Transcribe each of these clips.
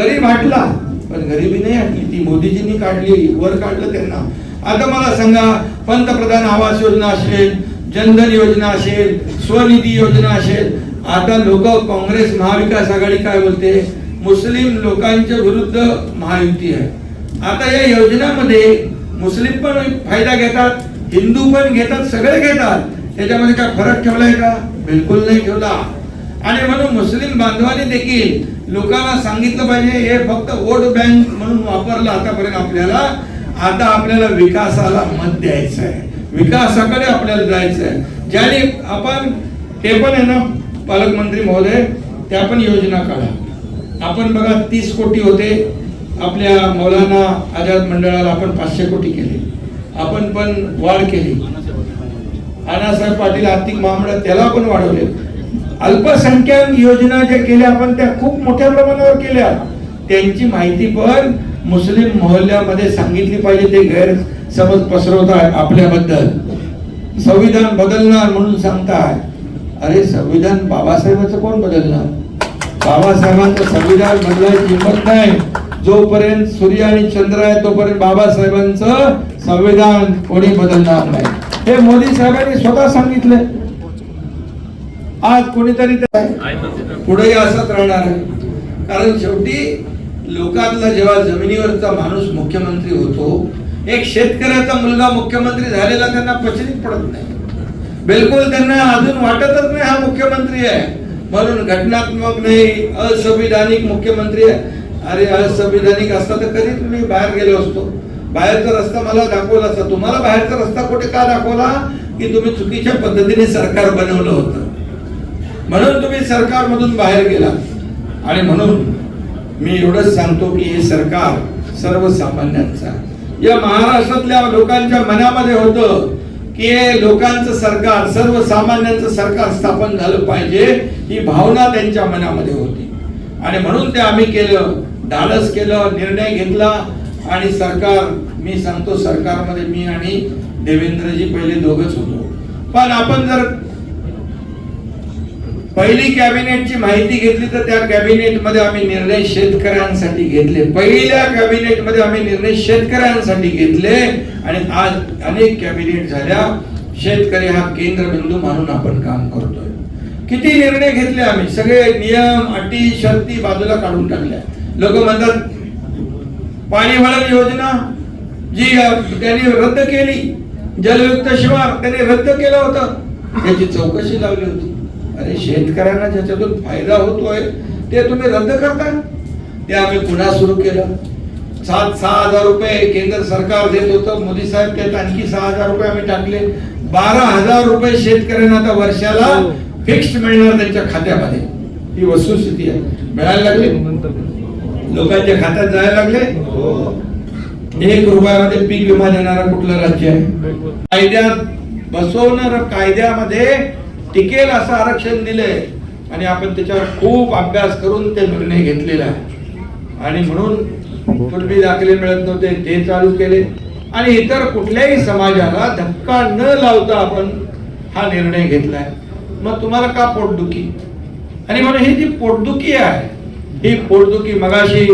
गरीब हटला पण गरिबी नाही हटली. ती मोदीजींनी काढली वर काढलं त्यांना. आता मला सांगा पंतप्रधान आवास योजना असेल जनधन योजना असेल स्वनिधी योजना असेल आता लोक काँग्रेस महाविकास आघाडी काय बोलते? मुस्लिम लोकांच्या विरुद्ध महायुती आहे. आता या योजनामध्ये मुस्लिम पण फायदा घेतात हिंदू पण घेतात सगळे घेतात. त्याच्यामध्ये काय फरक ठेवलाय का? बिलकुल नाही ठेवला. आणि म्हणून मुस्लिम बांधवांनी देखील लोकांना सांगितलं पाहिजे हे फक्त वोट बँक म्हणून वापरलं आतापर्यंत आपल्याला. आता आपल्याला विकासाला मत द्यायचं आहे. विकासाकडे आपल्याला जायचं आहे. ज्याने आपण ते पण आहे ना पालकमंत्री महोदय त्या पण योजना काढा. आपण बघा तीस कोटी होते. आपल्या मौलाना आझाद मंडळाला आपण पाचशे कोटी केले. आपण पण वाढ केली. अण्णासाहेब पाटील आर्थिक महामंडळ त्याला पण वाढवले. अल्पसंख्याक योजना ज्या केल्या आपण त्या खूप मोठ्या प्रमाणावर केल्या. त्यांची माहिती पण मुस्लिम मोहल्ल्यामध्ये सांगितली पाहिजे. ते गैरसमज पसरवत आहे आपल्याबद्दल. संविधान बदलणार म्हणून सांगताय अरे संविधान बाबासाहेबांचं कोण बदलणार? बाबासाहेबांचं संविधान बदलायची हिंमत नाही. जोपर्यंत सूर्य आणि चंद्र आहे तोपर्यंत बाबासाहेबांचं संविधान कोणी बदलणार नाही. हे मोदी साहेबांनी स्वतः सांगितलं आज कोणीतरी ते- पुढेही असंच राहणार आहे. कारण शेवटी लोकातला जेव्हा जमिनीवरचा माणूस मुख्यमंत्री होतो एक शेतकऱ्याचा मुलगा मुख्यमंत्री झालेला त्यांना पचनीत पडत नाही. बिलकुल त्यांना अजून वाटतच नाही हा मुख्यमंत्री आहे. म्हणून घटनात्मक नाही असंविधानिक मुख्यमंत्री आहे. अरे असंविधानिक असता तर कधीच मी बाहेर गेलो असतो. बाहेरचा रस्ता मला दाखवला असता. तुम्हाला बाहेरचा रस्ता कुठे का दाखवला? की तुम्ही चुकीच्या पद्धतीने सरकार बनवलं होतं. म्हणून तुम्ही सरकारमधून बाहेर गेला आणि म्हणून मी एवढंच सांगतो की हे सरकार सर्वसामान्यांचा या महाराष्ट्रातल्या लोकांच्या मनामध्ये होतं की हे लोकांचं सरकार सर्वसामान्यांचं सरकार स्थापन झालं पाहिजे ही भावना त्यांच्या मनामध्ये होती. आणि म्हणून ते आम्ही केलं धाडस केलं निर्णय घेतला आणि सरकार मी सांगतो सरकारमध्ये मी आणि देवेंद्रजी पहिले दोघच होतो. पण आपण जर पहिली कॅबिनेटची माहिती घेतली तर त्या कॅबिनेटमध्ये आम्ही निर्णय शेतकऱ्यांसाठी घेतले. पहिल्या कॅबिनेटमध्ये आम्ही निर्णय शेतकऱ्यांसाठी घेतले. आणि आज अनेक कॅबिनेट झाल्या. शेतकरी हा केंद्रबिंदू म्हणून आपण काम करतोय. किती निर्णय घेतले आम्ही? सगळे नियम अटी शर्ती बाजूला काढून टाकल्या. लोक म्हणतात पाणी वळण योजना जी त्यांनी रद्द केली. जलयुक्त शिवार त्यांनी रद्द केलं होतं. त्याची चौकशी लावली होती. अरे शेतकऱ्यांना ज्याच्यातून फायदा होतोय ते तुम्ही रद्द करताय ते आम्ही पुन्हा सुरू केलं. सात सहा हजार रुपये केंद्र सरकार देत होतं. मोदी साहेब त्यात आणखी सहा हजार रुपये आम्ही टाकले. बारा हजार रुपये शेतकऱ्यांना आता वर्षाला फिक्स्ड मिळणार त्यांच्या खात्यामध्ये. ही वस्तुस्थिती आहे. मिळायला लागले? लोकांच्या खात्यात जायला लागले? एक रुपयामध्ये पीक विमा देणारा कुठलं राज्य आहे? कायद्यात बसवणार कायद्यामध्ये टिकेल असं आरक्षण दिलंय. आणि आपण त्याच्यावर खूप अभ्यास करून ते निर्णय घेतलेला आहे. आणि म्हणून पूर्वी दाखले मिळत नव्हते ते चालू केले. आणि इतर कुठल्याही समाजाला धक्का न लावता आपण हा निर्णय घेतलाय. मग तुम्हाला का पोटदुखी? आणि म्हणून ही जी पोटदुखी आहे ही पोटदुखी मगाशी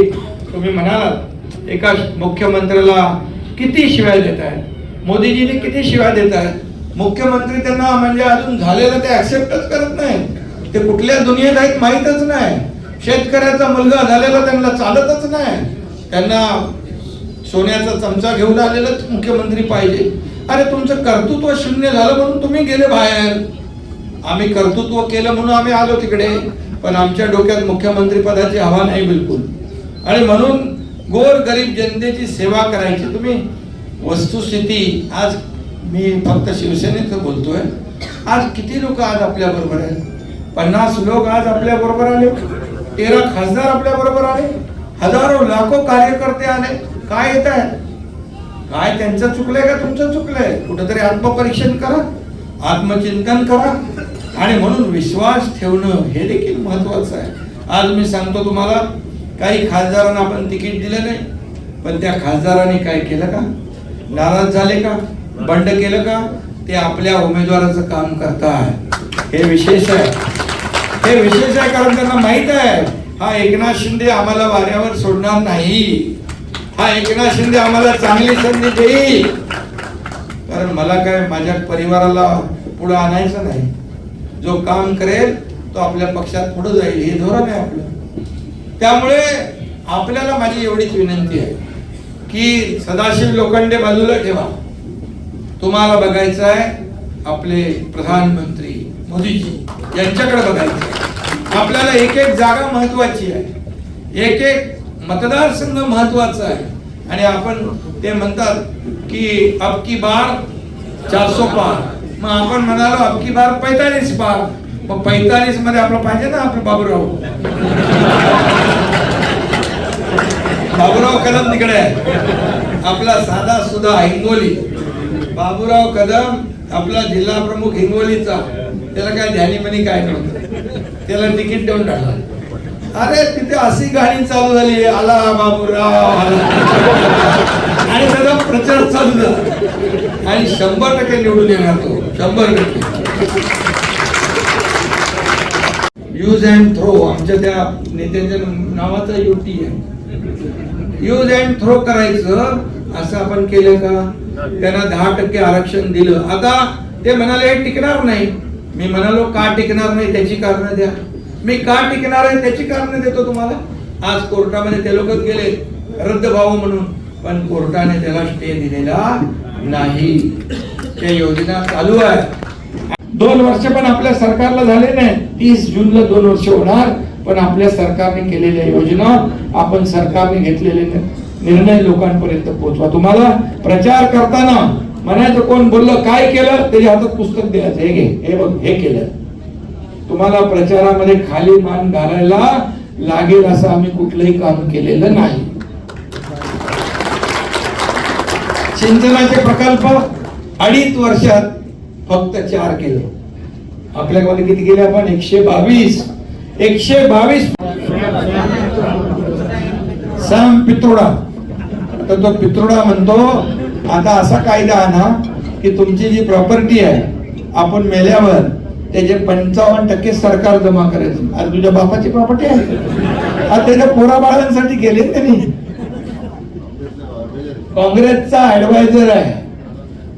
तुम्ही म्हणालात एका मुख्यमंत्र्याला किती शिवाय देत आहेत मोदीजीने किती शिवाय देत आहेत मुख्यमंत्री त्यांना म्हणजे अजून झालेलं ते ऍक्सेप्टच करत नाही. ते कुठल्या दुनियेत आहेत माहीतच नाही. शेतकऱ्याचा मुलगा झालेला त्यांना चालतच नाही. त्यांना सोन्याचा चमचा घेऊन आलेलाच मुख्यमंत्री पाहिजे. अरे तुमचं कर्तृत्व शून्य झालं म्हणून तुम्ही गेले बाहेर. आम्ही कर्तृत्व केलं म्हणून आम्ही आलो तिकडे. पण आमच्या डोक्यात मुख्यमंत्री पदाची हवा नाही बिलकुल. आणि म्हणून गोर गरीब जनतेची सेवा करायची. तुम्ही वस्तुस्थिती आज मी फक्त शिवसेनेचं बोलतोय. आज किती लोक आज आपल्या बरोबर आहेत? पन्नास लोक आज आपल्या बरोबर आले. तेरा खासदार आपल्या बरोबर आले. हजारो लाखो कार्यकर्ते आले. काय येत आहे? काय त्यांचं चुकलंय का तुमचं चुकलंय? कुठंतरी आत्मपरीक्षण करा आत्मचिंतन करा. आणि म्हणून विश्वास ठेवणं हे देखील महत्वाचं आहे. आज मी सांगतो तुम्हाला काही खासदारांना आपण तिकीट दिलं नाही. पण त्या खासदारांनी काय केलं का? नाराज झाले का? बंड केलं का? ते आपल्या उमेदवाराचं काम करताय. हे विशेष आहे. हे विशेष आहे कारण त्यांना माहीत आहे हा एकनाथ शिंदे आम्हाला वाऱ्यावर सोडणार नाही. हा एकनाथ शिंदे आम्हाला चांगली संधी देईल. कारण मला काय माझ्या परिवाराला पुढे आणायचं नाही. जो काम करेल तो आपल्या पक्षात पुढे जाईल. हे धोरण आहे आपलं. त्यामुळे आपल्याला माझी एवढीच विनंती आहे की सदाशिव लोखंडे बाजूला ठेवा. तुम्हाला बघायचं आहे आपले प्रधानमंत्री मोदीजी यांच्याकडे बघायचं आहे. आपल्याला एक एक जागा महत्वाची आहे. एक एक मतदारसंघ महत्त्वाचा आहे. आणि आपण ते म्हणतात की अबकी बार चारसो पार. मग आपण म्हणालो अबकी बार पैतालीस पार. मग पैतालीसमध्ये आपलं पाहिजे ना आपलं बाबूराव? बाबूराव कदम तिकडे आहे. आपला साधा सुद्धा हिंगोली. बाबूराव कदम आपला जिल्हा प्रमुख हिंगोलीचा. त्याला काय ध्यानीमनी काय नव्हतं. त्याला तिकीट देऊन टाकला. अरे तिथे अशी गाणी चालू झाली. आला बाबूराव आला. आणि त्याचा प्रचार चालू झाला. आणि शंभर टक्के निवडून येणार तो. शंभर टक्के. यूज अँड थ्रो आमच्या त्या नेत्यांच्या नावाचा युटी आहे. यूज अँड थ्रो करायचं. असं आपण केलं का? त्यांना दहा टक्के आरक्षण दिलं. आता ते म्हणाले हे टिकणार नाही. मी म्हणालो का टिकणार नाही? त्याची कारण द्या. मी का टिकणार आहे? त्याची कारण देतो तुम्हाला. आज कोर्टामध्ये ते लोकच गेले रद्द भाऊ म्हणून. पण कोर्टाने त्याला स्टे दिलेला नाही. त्या योजना चालू आहे. दोन वर्ष पण आपल्या सरकारला झाले नाही. तीस जूनला दोन वर्ष होणार पण आपल्या सरकारने केलेल्या योजना आपण सरकारने घेतलेले नाही. निर्णय लोकांपर्यंत पोहोचवा. तुम्हाला प्रचार करताना म्हणायचं कोण बोललं काय केलं त्याच्या हातात पुस्तक द्यायचं. हे घे हे बघ हे केलं. तुम्हाला प्रचारामध्ये खाली मान घालायला लागेल असं आम्ही कुठलंही काम केलेलं नाही. सिंचनाचे प्रकल्प अडीच वर्षात फक्त चार केले. आपल्याकडे किती गेले आपण? एकशे बावीस. एकशे बावीस. सॅम पितोडा. तर तो पितृडा म्हणतो आता असा कायदा आणा की तुमची जी प्रॉपर्टी आहे आपण मेल्यावर त्याचे पंचावन्न टक्के सरकार जमा करायचं. आज तुझ्या बापाची प्रॉपर्टी आहे. आज त्याच्या पोरा बाळांसाठी गेले त्यांनी. काँग्रेसचा ऍडवायझर आहे.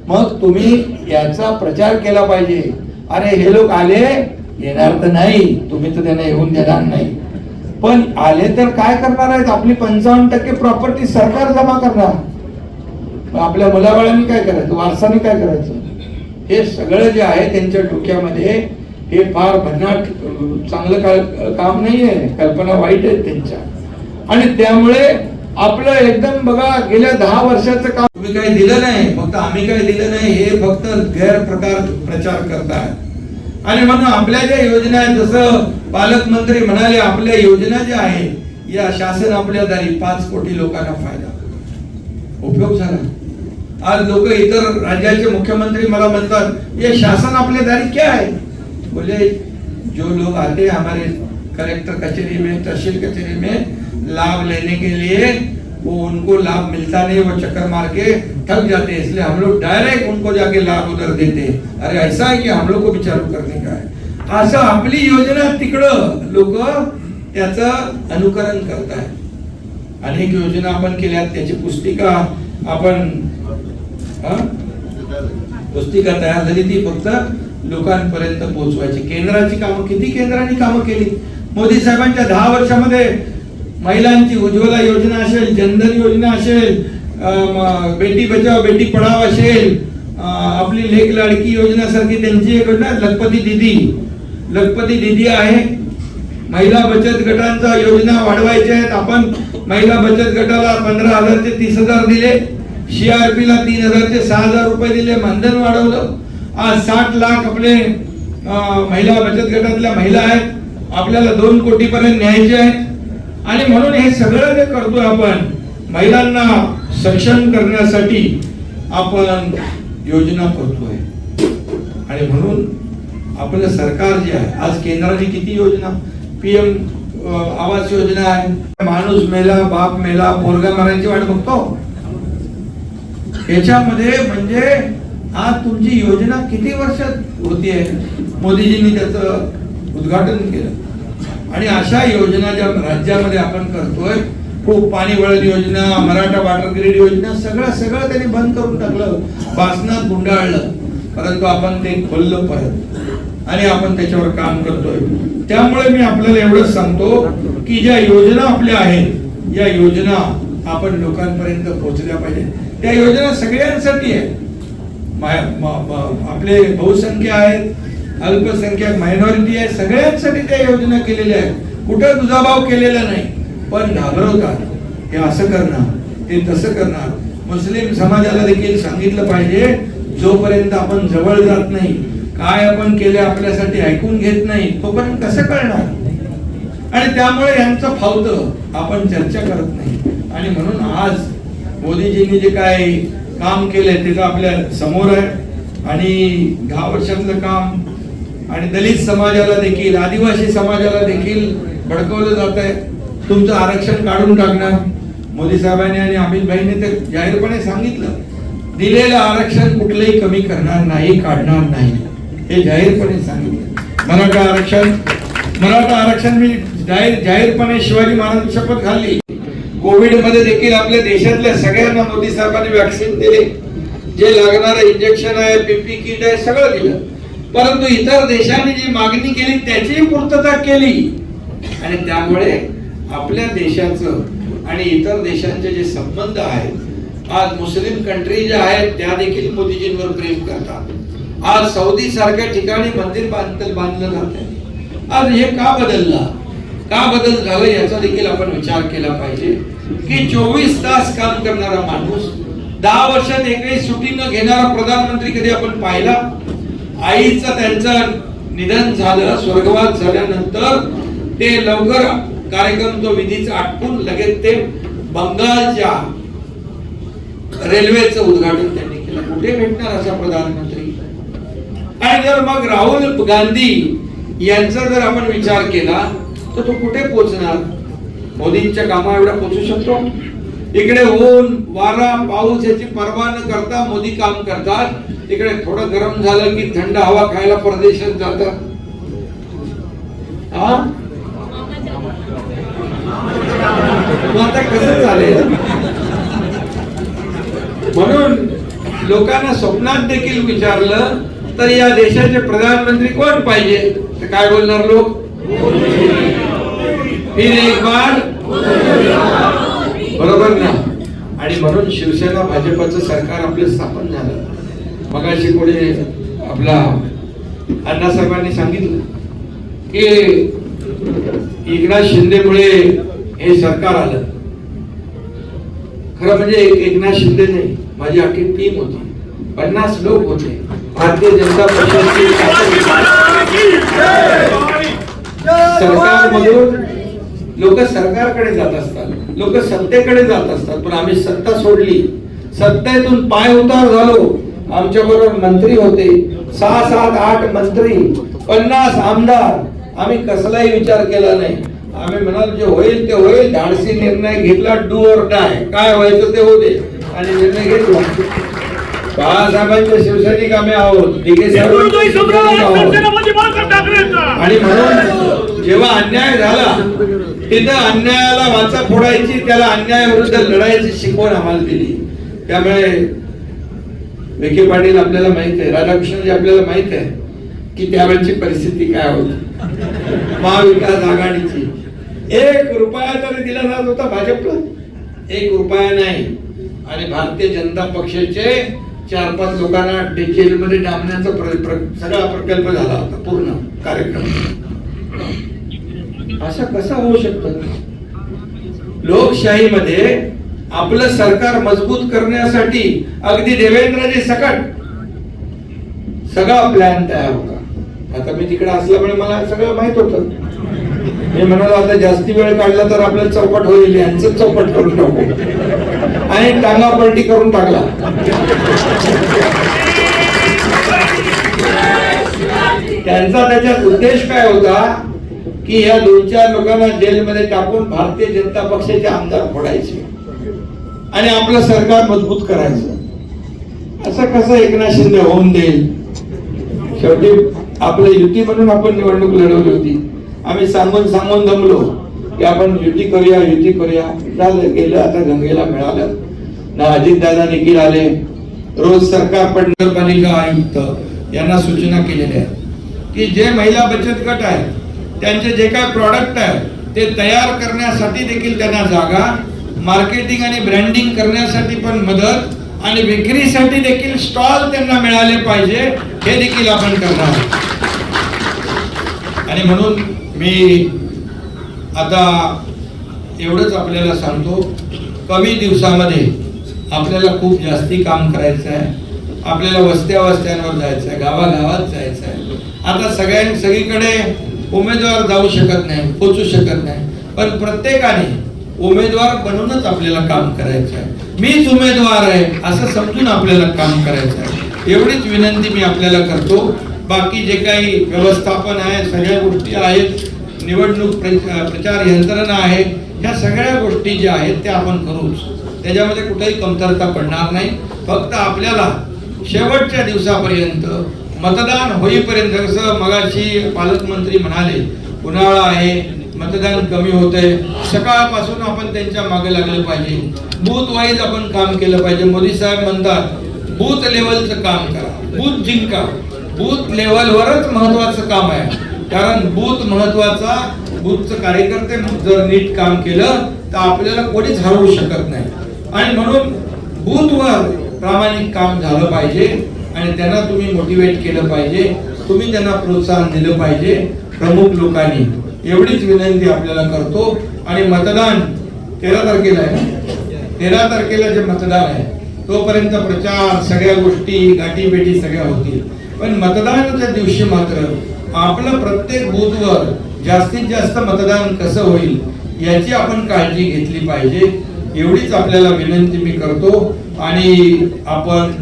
मग तुम्ही याचा प्रचार केला पाहिजे. अरे हे लोक आले येणार तर नाही. तुम्ही तर त्यांना येऊन देणार नाही. पण आले तर काय करणार आहेत? आपली पंचावन्न टक्के प्रॉपर्टी सरकार जमा करणार. आपल्या मुलाबाळांनी काय करायचं? वारसाने काय करायचं? हे सगळं जे आहे त्यांच्या डोक्यामध्ये हे फार भन्नाट चांगलं का- काम नाहीये. कल्पना वाईट आहेत त्यांच्या. आणि त्यामुळे आपलं एकदम बघा गेल्या दहा वर्षाचं काम तुम्ही काही दिलं नाही. फक्त आम्ही काही दिलं नाही. हे फक्त गैरप्रकार प्रचार करताय आणि म्हणून आपल्या ज्या योजना आहेत जसं पालकमंत्री म्हणाले आपल्या योजना ज्या आहेत या शासन आपल्या दारी पाच कोटी लोकांना फायदा उपयोग झाला. आज लोक इतर राज्याचे मुख्यमंत्री मला म्हणतात या शासन आपल्या दारी क्या आहे? बोले जो लोग आते हमारे कलेक्टर कचेरी में तहसील कचेरी में लाभ लेने के लिए वो उनको लाभ मिलता नहीं वो चक्कर मार के थक जाते हैं। इसलिए हम लोग डायरेक्ट उनको जाके लाभ उधर देते हैं। अरे ऐसा है कि हम लोग को भी चालू करने का है। असं आपली योजना तिकडं लोक त्याचं अनुकरण करतायत अनेक योजना आपण केल्या त्याची पुस्तिका आपण पुस्तिका तयार झाली ती फक्त लोकांपर्यंत पोहोचवायची. केंद्राची कामं किती केंद्रांनी कामं केली? मोदी साहेबांच्या दहा वर्षामध्ये महिलांची उज्ज्वला योजना असेल जनधन योजना असेल बेटी बचाव बेटी पढाव असेल आपली लेख लाडकी योजनासारखी त्यांची एक योजना लखपती दिदी. लखपती दिदी आहे. महिला बचत गटांचा योजना वाढवायच्या आहेत. आपण महिला बचत गटाला पंधरा हजार ते तीस हजार दिले. सीआरपीला तीन हजार ते सहा हजार रुपये दिले. मानधन वाढवलं. आज साठ लाख आपले महिला बचत गटातल्या महिला आहेत. आपल्याला दोन कोटीपर्यंत न्यायचे आहेत. आणि म्हणून हे सगळं जे करतोय आपण महिलांना सक्षम करण्यासाठी आपण योजना करतोय. आणि म्हणून आपलं सरकार जे आहे आज केंद्राने किती योजना पीएम आवास योजना आहे. माणूस मेला बाप मेला पोरगा मारायची वाट बघतो. याच्यामध्ये म्हणजे आज तुमची योजना किती वर्षात होतीये? मोदीजींनी त्याचं उद्घाटन केलं. आणि अशा योजना ज्या राज्यामध्ये आपण करतोय खूप पाणी वळण योजना मराठा वॉटर ग्रीड योजना सगळं सगळं त्यांनी बंद करून टाकलं. बासनात गुंडाळलं. परंतु आपण ते खोललं परत. आणि आपण त्याच्यावर काम करतोय. त्यामुळे मी आपल्याला एवढंच सांगतो की ज्या योजना आपल्या आहेत या योजना आपण लोकांपर्यंत पोहोचल्या पाहिजे त्या योजना सगळ्यांसाठी आहे आपले बहुसंख्य आहेत अल्पसंख्याक मायनॉरिटी आहे. सगळ्यांसाठी त्या योजना केलेल्या आहेत. कुठं दुजाभाव केलेला नाही पण घाबरवतात. हे असं करणार ते तसं करणार मुस्लिम समाजाला देखील सांगितलं पाहिजे जोपर्यंत आपण जवळ जात नाही काय आपण केले आपल्यासाठी ऐकून घेत नाही तोपर्यंत कसं कळणार? आणि त्यामुळे यांचं फावतं आपण चर्चा करत नाही. आणि म्हणून आज मोदीजींनी जे काय काम केलंय ते तर आपल्यासमोर आहे. आणि दहा वर्षातलं काम आणि दलित समाजाला देखील आदिवासी समाजाला देखील भडकवलं जात आहे तुमचं आरक्षण काढून टाकणार मोदी साहेबांनी आणि अमित भाईने ते जाहीरपणे सांगितलं. दिलेलं आरक्षण कुठलंही कमी करणार नाही काढणार नाही. हे जाहीरपणे सांगितलं. मराठा आरक्षण मराठा आरक्षण मी जाहीर जाहीरपणे शिवाजी महाराज शपथ घालली कोविडमध्ये देखील आपल्या देशातल्या सगळ्यांना मोदी साहेबांनी वॅक्सिन दिले. जे लागणारं इंजेक्शन आहे पीपी किट आहे सगळं दिलं. परंतु इतर देशांनी जी मागणी केली त्याची पूर्तता केली. आणि त्यामुळे आपल्या देशाचं आणि इतर देशांचे जे संबंध आहेत आज मुस्लिम कंट्री ज्या आहेत त्या देखील मोदीजींवर प्रेम करतात. आज सौदी सारख्या ठिकाणी मंदिर बांधलं बांधलं जात आज हे का बदलला? का बदल झालं याचा देखील आपण विचार केला पाहिजे. की चोवीस तास काम करणारा माणूस दहा वर्षात एकही सुटी न घेणारा प्रधानमंत्री कधी आपण पाहिला? आईचं त्यांचं निधन झालं स्वर्गवास झाल्यानंतर ते लवकर कार्यक्रम तो विधीचा आटपून लगेच ते बंगालच्या रेल्वेचं उद्घाटन त्यांनी केलं. कुठे भेटणार असा प्रधानमंत्री? आणि जर मग राहुल गांधी यांचा जर आपण विचार केला तर तो कुठे पोचणार? मोदींच्या कामा एवढा पोचू शकतो? इकडे ऊन वारा पाऊस याची पर्वा न करता मोदी काम करतात. इकडे थोडं गरम झालं की थंड हवा खायला परदेशात जातात. हा? आता कसं चालेल? म्हणून लोकांना स्वप्नात देखील विचारलं तर या देशाचे प्रधानमंत्री कोण पाहिजे? तर काय बोलणार लोक? फिर एक बार. बरोबर ना? आणि म्हणून शिवसेना भाजपचं सरकार आपलं स्थापन झालं. मगाशी कोणी आपला अण्णासाहेबांनी सांगितलं की एकनाथ शिंदेमुळे हे सरकार आलं. खरं म्हणजे एकनाथ शिंदे नाही माझी अख्खी टीम होती. पन्नास लोक होते. भारतीय जनता पक्षाची सरकारमधून लोक सरकारकडे जात असतात. लोक सत्तेकडे जात असतात. पण आम्ही सत्ता सोडली. सत्तेतून पाय उतार झालो. आमच्या बरोबर मंत्री होते. सहा सात आठ मंत्री पन्नास आमदार. आम्ही कसलाही विचार केला नाही. आम्ही म्हणाल जे होईल ते होईल. धाडसी निर्णय घेतला डू और डाय काय व्हायचं ते दे. आणि निर्णय घेतला. बाळासाहेबांचे शिवसैनिक आम्ही आहोत. आणि म्हणून जेव्हा अन्याय झाला तिथं अन्यायाला वाचा फोडायची त्याला अन्यायाविरुद्ध लढायची शिकवण आम्हाला दिली. त्यामुळे विखे पाटील आपल्याला माहीत आहे राधाकृष्णजी आपल्याला माहीत आहे की त्यावेळची परिस्थिती काय होती. महाविकास आघाडीची. एक रुपया तरी दिला जात होता भाजपला. एक रुपया नाही. आणि भारतीय जनता पक्षाचे चार पाच लोकांना जेलमध्ये डांबण्याचा प्र- प्र- सगळा प्रकल्प झाला होता पूर्ण कार्यक्रम. असा कसा होऊ शकतो? लोकशाहीमध्ये आपलं सरकार मजबूत करण्यासाठी अगदी देवेंद्रजी सकट सगळा प्लॅन तयार होता. आता मी तिकडे असल्यामुळे मला सगळं माहीत होतं. मी म्हणालो आता जास्ती वेळ काढला तर आपल्याला चौपट होईल यांचं चौपट करून टाकू. आणि टांगा पलटी करून टाकला. त्यांचा त्याच्यात उद्देश काय होता की या दोन चार लोकांना जेलमध्ये टाकून भारतीय जनता पक्षाचे आमदार फोडायचे. आणि आपलं सरकार मजबूत करायचं. असं कसं एकनाथ शिंदे होऊन देईल? शेवटी आपलं युती म्हणून आपण निवडणूक लढवली होती. आम्ही सांगून सांगून दमलो की आपण युती करूया युती करूया. झालं गेलं आता गंगेला मिळालं. ना अजितदादा निखील आले. रोज सरकार पण नगरपालिका आयुक्त यांना सूचना केलेल्या आहेत. की जे महिला बचत गट आहेत त्यांचे जे काय प्रॉडक्ट आहे ते तयार करण्यासाठी देखील त्यांना जागा मार्केटिंग आणि ब्रँडिंग करण्यासाठी पण मदत आणि विक्रीसाठी देखील स्टॉल त्यांना मिळाले पाहिजे हे देखील आपण करणार आहोत. आणि म्हणून मी आता एवढंच आपल्याला सांगतो कमी दिवसामध्ये आपल्याला खूप जास्ती काम करायचं आहे. आपल्याला वस्त्या वस्त्यांवर जायचं आहे गावागावात जायचं आहे. आता सगळ्यां सगळीकडे उमेदवार जाऊ शकत नाही पोचू शकत नाही. पण प्रत्येकाने उमेदवार बनूनच आपल्याला काम करायचं आहे. मीच उमेदवार आहे असं समजून आपल्याला काम करायचं आहे. एवढीच विनंती मी आपल्याला करतो. बाकी जे काही व्यवस्थापन आहे सगळ्या गोष्टी आहेत निवडणूक प्रचार यंत्रणा आहे ह्या सगळ्या गोष्टी ज्या आहेत त्या आपण करूच. त्याच्यामध्ये कुठेही कमतरता पडणार नाही. फक्त आपल्याला शेवटच्या दिवसापर्यंत मतदान होईपर्यंत जसं मगाशी पालकमंत्री म्हणाले उन्हाळा आहे मतदान कमी होतंय. सकाळपासून आपण त्यांच्या मागे लागलं पाहिजे. बूथ वाईज आपण काम केलं पाहिजे. मोदी साहेब म्हणतात बूथ लेवलचं काम करा. बूथ जिंका. बूथ लेवलवरच महत्वाचं काम आहे. कारण बूथ महत्त्वाचा बूथचं कार्यकर्ते जर नीट काम केलं तर आपल्याला कोणीच हरवू शकत नाही. आणि म्हणून बूथवर प्रामाणिक काम झालं पाहिजे आणि त्यांना तुम्ही मोटिवेट केलं पाहिजे. तुम्ही त्यांना प्रोत्साहन दिलं पाहिजे. प्रमुख लोकांनी एवढीच विनंती आपल्याला करतो. आणि मतदान तेरा तारखेला आहे. तेरा तारखेला जे मतदान आहे तोपर्यंत प्रचार सगळ्या गोष्टी गाठीबेटी सगळ्या होतील. पण मतदानाच्या दिवशी मात्र आपलं प्रत्येक बूथवर जास्तीत जास्त मतदान कसं होईल याची आपण काळजी घेतली पाहिजे. एवढीच आपल्याला विनंती मी करतो. आणि आपण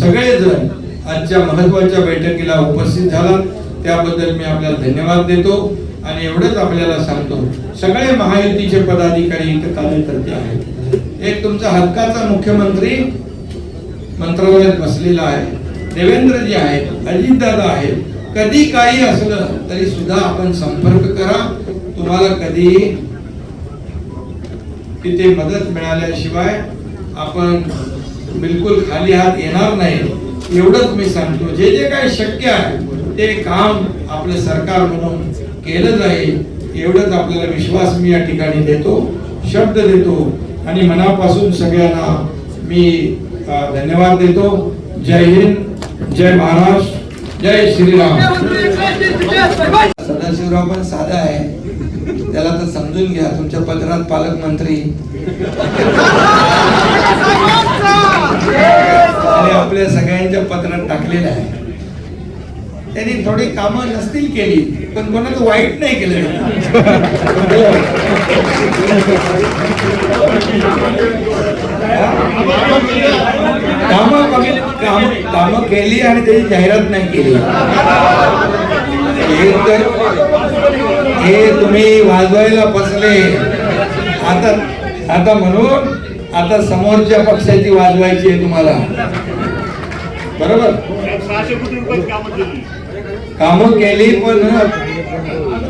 सगळेजण आजच्या महत्त्वाच्या बैठकीला उपस्थित झालात. त्याबद्दल मी आपल्याला धन्यवाद देतो. आणि एवढंच आपल्याला सांगतो सगळे महायुतीचे पदाधिकारी इथे कार्यकर्ते आहेत. एक तुमचा हक्काचा मुख्यमंत्री मंत्रालयात बसलेला आहे देवेंद्रजी आहेत अजितदादा आहेत कधी काही असलं तरी सुद्धा आपण संपर्क करा. तुम्हाला कधी तिथे मदत मिळाल्याशिवाय आपण बिलकुल खाली हात येणार नाही. एवढंच मी सांगतो जे जे काही शक्य आहे ते काम आपलं सरकार म्हणून केलं जाईल एवढंच आपल्याला विश्वास मी या ठिकाणी देतो शब्द देतो आणि मनापासून सगळ्यांना मी धन्यवाद देतो. जय हिंद जय महाराष्ट्र जय श्रीराम. सदाशिवराव पण साधा आहे. त्याला तर समजून घ्या तुमच्या पत्रात पालकमंत्री आणि आपल्या सगळ्यांच्या पत्रात टाकलेलं आहे. त्यांनी थोडी कामं नसतील केली. पण कोणाचं वाईट नाही केलं कामं कमी काम कामं केली आणि त्याची जाहिरात नाही केली. हे तर हे तुम्ही वाजवायला बसले. आता आता म्हणून आता समोरच्या पक्षाची वाजवायची आहे तुम्हाला. बरोबर? कामं केली पण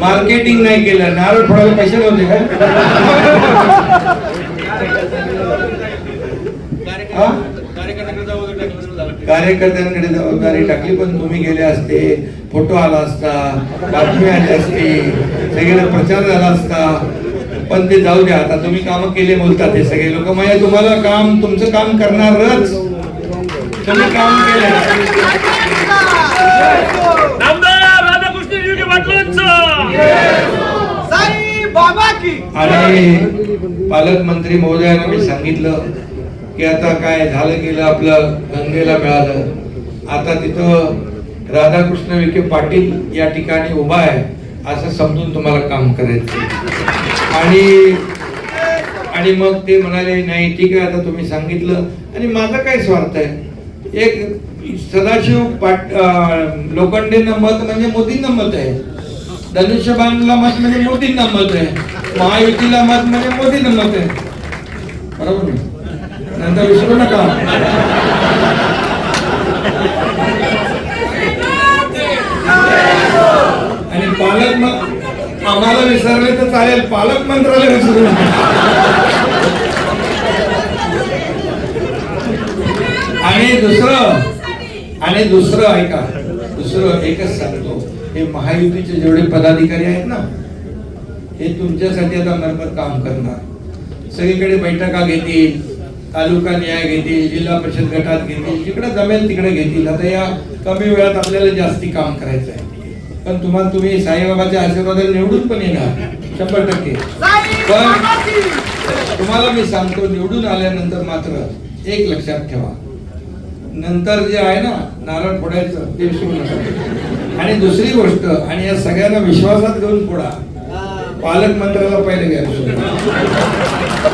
मार्केटिंग नाही केलं. नारळ फोडायला पैसे नव्हते का? कार्यकर्त्यांकडे जबाबदारी टाकली पण तुम्ही गेले असते फोटो आला असता बातमी आली असती सगळ्यांना प्रचार झाला असता. पण ते जाऊ द्या आता तुम्ही काम केले बोलतात हे सगळे लोक. म्हणजे तुम्हाला काम तुमचं काम करणारच. तुम्ही काम केलं आणि पालकमंत्री महोदयांना मी सांगितलं की आता काय झालं गेलं आपलं गंगेला मिळालं. आता तिथं राधाकृष्ण विखे पाटील या ठिकाणी उभा आहे असं समजून तुम्हाला काम करायचं आणि आणि मग ते म्हणाले नाही ठीक आहे आता तुम्ही सांगितलं. आणि माझा काय स्वार्थ आहे? एक सदाशिव पाट लोखंडेनं मत म्हणजे मोदींना मत आहे. धनुष्यबाणला मत म्हणजे मोदींना मत आहे. महायुतीला मत म्हणजे मोदींना मत आहे. बरोबर नंतर विसरू नका. आणि पालक मग आम्हाला विसरले तर चालेल. पालक मंत्रालय विसरू नका. आणि दुसरं आणि दुसरं ऐका. दुसरं एकच सांगतो. हे महायुतीचे जेवढे पदाधिकारी आहेत ना हे तुमच्यासाठी आता मरमत काम करणार. सगळीकडे बैठका घेतील तालुका न्याय घेतील जिल्हा परिषद गटात घेतील जिकडे जमेल तिकडे घेतील. आता या कमी वेळात आपल्याला जास्ती काम करायचं आहे पण तुम्हाला तुम्ही साईबाबाच्या आशीर्वादाने निवडून पण येणार शंभर टक्के. पण तुम्हाला मी सांगतो निवडून आल्यानंतर मात्र एक लक्षात ठेवा. नंतर जे आहे ना नारळ फोडायचं ते विसरू नका. आणि दुसरी गोष्ट आणि या सगळ्यांना विश्वासात घेऊन फोडा. पालकमंत्र्याला पहिले घ्या.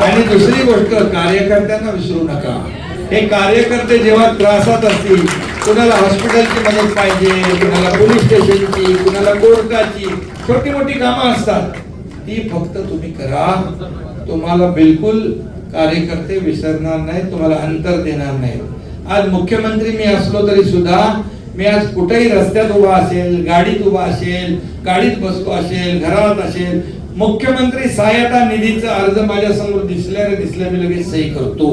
आणि दुसरी गोष्ट कार्यकर्त्यांना विसरू नका. हे कार्यकर्ते जेव्हा त्रासात असतील कुणाला हॉस्पिटलची मदत पाहिजे कुणाला पोलीस स्टेशनची कुणाला कोर्टाची छोटी मोठी कामं असतात. ती फक्त तुम्ही करा. तुम्हाला बिलकुल कार्यकर्ते विसरणार नाही तुम्हाला अंतर देणार नाही आज मुख्यमंत्री मी असलो तरी सुद्धा मी आज कुठेही रस्त्यात उभा असेल गाडीत उभा असेल गाडीत बसलो असेल घरात असेल मुख्यमंत्री सहायता निधीचा अर्ज माझ्यासमोर दिसल्या दिसल्या मी लगेच सही करतो.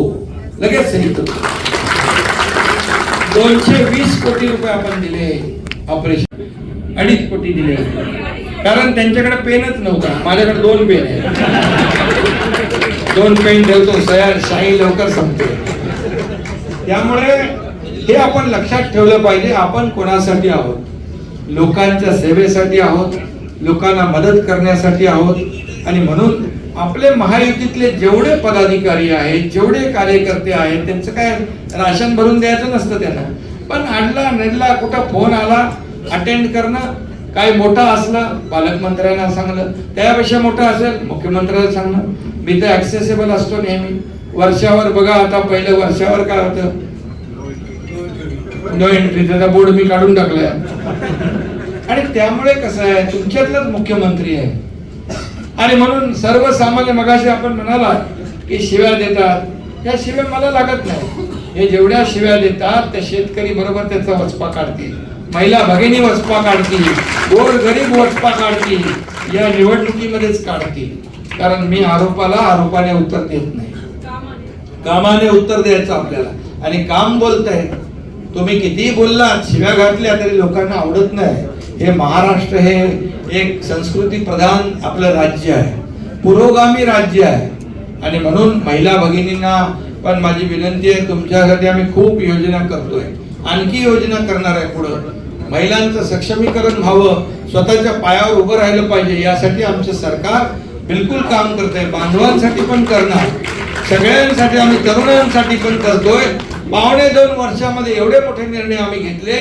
लगेच सही करतो. दोनशे वीस कोटी रुपये आपण दिले ऑपरेशन. अडीच कोटी दिले. कारण त्यांच्याकडे पेनच नव्हता. माझ्याकडे दोन पेन आहे दोन पेन ठेवतो सया शाही लवकर संपते. त्यामुळे हे आपण लक्षात ठेवलं पाहिजे आपण कोणासाठी आहोत? लोकांच्या सेवेसाठी आहोत लोकांना मदत करण्यासाठी आहोत आणि म्हणून आपले महायुतीतले जेवढे पदाधिकारी आहेत जेवढे कार्यकर्ते आहेत त्यांचं काय राशन भरून द्यायचं नसतं त्यांना. पण आणला नडला कुठं फोन आला अटेंड करणं काय मोठा असलं पालकमंत्र्यांना सांगलं त्यापेक्षा मोठं असेल मुख्यमंत्र्याला सांगणं. मी तर ऍक्सेसेबल असतो नेहमी. वर्षावर बघा आता पहिलं वर्षावर काय होतं? नो एंट्री त्याचा बोर्ड मी काढून टाकलाय. आणि त्यामुळे कसं आहे तुमच्यातलाच मुख्यमंत्री आहे. आणि म्हणून सर्वसामान्य मगाशी आपण म्हणाला की शिव्या देतात. या शिव्या मला लागत नाही. हे जेवढ्या शिव्या देतात त्या शेतकरी बरोबर त्याचा वचपा काढतील. महिला भगिनी वचपा काढतील. गोर गरीब वचपा काढतील. या निवडणुकीमध्येच काढतील. कारण मी आरोपाला आरोपाने उत्तर देत नाही. कामाने. उत्तर द्यायचं आपल्याला. आणि काम बोलतंय तुम्ही कितीही बोललात शिव्या घातल्या तरी लोकांना आवडत नाही. हे महाराष्ट्र हे एक संस्कृती प्रधान आपलं राज्य आहे. पुरोगामी राज्य आहे. आणि म्हणून महिला भगिनींना पण माझी विनंती आहे तुमच्यासाठी आम्ही खूप योजना करतोय. आणखी योजना करणार आहे पुढं. महिलांचं सक्षमीकरण व्हावं स्वतःच्या पायावर उभं राहिलं पाहिजे यासाठी आमचं सरकार बिलकुल काम करत आहे बांधवांसाठी पण करणार. सगळ्यांसाठी आम्ही तरुणांसाठी पण करतोय. पावणे दोन वर्षामध्ये एवढे मोठे निर्णय आम्ही घेतले.